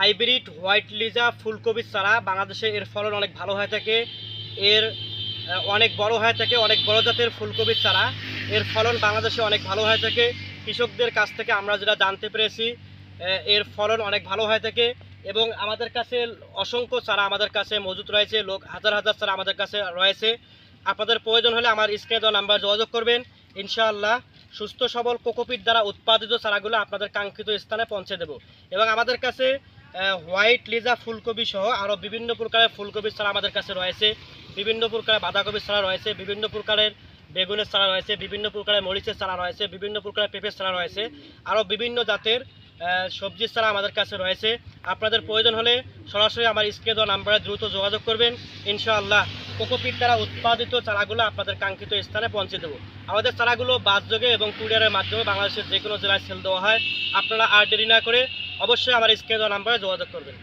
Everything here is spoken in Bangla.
হাইব্রিড হোয়াইট লিজা ফুলকপির চারা বাংলাদেশে এর ফলন অনেক ভালো হয়ে থাকে। এর অনেক বড় হয়ে থাকে, অনেক বড় জাতের ফুলকপির চারা এর ফলন বাংলাদেশে অনেক ভালো হয়ে থাকে। কৃষকদের কাছ থেকে আমরা যেটা জানতে পেরেছি এর ফলন অনেক ভালো হয়ে থাকে এবং আমাদের কাছে অসংখ্য চারা আমাদের কাছে মজুত রয়েছে, লোক হাজার হাজার চারা আমাদের কাছে রয়েছে। আপনাদের প্রয়োজন হলে আমার স্ক্রিনে দেওয়া নাম্বার যোগাযোগ করবেন। ইনশাআল্লাহ সুস্থ সবল কোকোপিট দ্বারা উৎপাদিত চারাগুলো আপনাদের কাঙ্ক্ষিত স্থানে পৌঁছে দেব। এবং আমাদের কাছে হোয়াইট লিজা ফুলকপি সহ আরও বিভিন্ন প্রকারের ফুলকপির চারা আমাদের কাছে রয়েছে। বিভিন্ন প্রকারের বাঁধাকপির চারা রয়েছে, বিভিন্ন প্রকারের বেগুনের চারা রয়েছে, বিভিন্ন প্রকারের মরিচের চারা রয়েছে, বিভিন্ন প্রকারের পেঁপের চারা রয়েছে আরও বিভিন্ন জাতের সবজির চারা আমাদের কাছে রয়েছে। আপনাদের প্রয়োজন হলে সরাসরি আমার স্ক্রিনে দেওয়া নাম্বারে দ্রুত যোগাযোগ করবেন। ইনশাআল্লাহ কোকোপিট দ্বারা উৎপাদিত চারাগুলো আপনাদের কাঙ্ক্ষিত স্থানে পৌঁছে দেবো। আমাদের চারাগুলো বাসযোগে এবং কুরিয়ারের মাধ্যমে বাংলাদেশের যে কোনো জেলায় সেল দেওয়া হয়। আপনারা আর দেরি না করে অবশ্যই আমার স্ক্রিনে নাম্বারে যোগাযোগ করবেন।